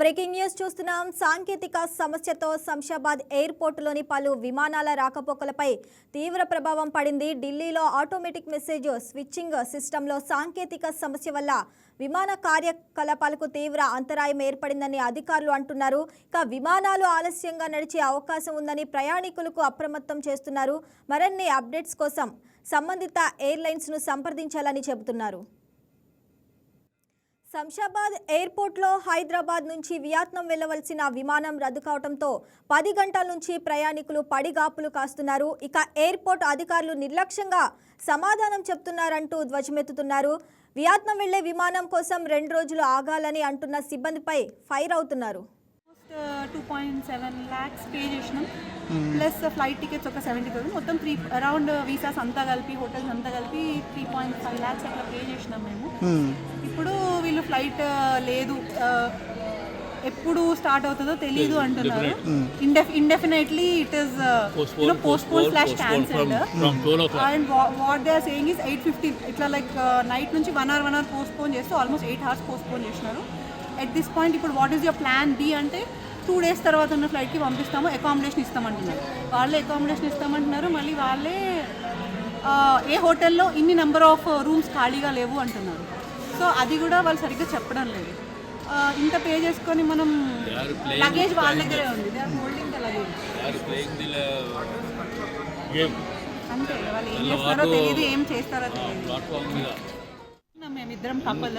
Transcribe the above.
Breaking news చూస్తున్నాం. సాంకేతిక సమస్యతో శంషాబాద్ ఎయిర్పోర్టులోని పలు విమానాల రాకపోకలపై తీవ్ర ప్రభావం పడింది. ఢిల్లీలో ఆటోమేటిక్ మెసేజ్ స్విచ్చింగ్ సిస్టంలో సాంకేతిక సమస్య వల్ల విమాన కార్యకలాపాలకు తీవ్ర అంతరాయం ఏర్పడిందని అధికారులు అంటున్నారు. ఇక విమానాలు ఆలస్యంగా నడిచే అవకాశం ఉందని ప్రయాణికులకు అప్రమత్తం చేస్తున్నారు. మరిన్ని అప్డేట్స్ కోసం సంబంధిత ఎయిర్లైన్స్ను సంప్రదించాలని చెబుతున్నారు. శంషాబాద్ ఎయిర్పోర్ట్లో హైదరాబాద్ నుంచి వియత్నాం వెళ్ళవలసిన విమానం రద్దు కావడంతో పది గంటల నుంచి ప్రయాణికులు పడిగాపులు కాస్తున్నారు. ఇక ఎయిర్పోర్ట్ అధికారులు నిర్లక్ష్యంగా సమాధానం చెప్తున్నారంటూ ధ్వజమెత్తుతున్నారు. వియత్నాం వెళ్ళే విమానం కోసం రెండు రోజులు ఆగాలని అంటున్న సిబ్బందిపై ఫైర్ అవుతున్నారు. Two point seven lakhs pay చేసినాం. ప్లస్ ఫ్లైట్ టికెట్స్ ఒక సెవెంటీ థౌసండ్ మొత్తం త్రీ అరౌండ్ వీసాస్ అంతా కలిపి హోటల్స్ అంతా కలిపి త్రీ పాయింట్ ఫైవ్ ల్యాక్స్ అట్లా పే చేసినాం మేము. ఫ్లైట్ లేదు. uh, ఎప్పుడు స్టార్ట్ అవుతుందో తెలియదు అంటున్నారు. ఇండెఫ్ indefinitely it is postpone, postpone from, cancelled from 12 o'clock. And what they are saying is eight fifteen ఇట్లా లైక్ నైట్ నుంచి one hour one hour postpone చేస్తూ ఆల్మోస్ట్ ఎయిట్ అవర్స్ పోస్ట్పోన్ చేసినారు at this point ఇప్పుడు what is your plan B అంటే two days తర్వాత ఉన్న ఫ్లైట్కి పంపిస్తాము accommodation ఇస్తామంటున్నారు. వాళ్ళే అకామిడేషన్ ఇస్తామంటున్నారు మళ్ళీ వాళ్ళే ఏ హోటల్లో ఇన్ని నెంబర్ ఆఫ్ రూమ్స్ ఖాళీగా లేవు అంటున్నారు. సో అది కూడా వాళ్ళు సరిగ్గా చెప్పడం లేదు. ఆ, ఇంత పే చేసుకొని మనం లగేజ్ వాళ్ళ దగ్గరే ఉంది. They are holding the luggage uh, అంతే వాళ్ళు ఏం చేస్తారో తెలియదు ఏం చేస్తారో తెలియదు మేమిద్దరం కపుల్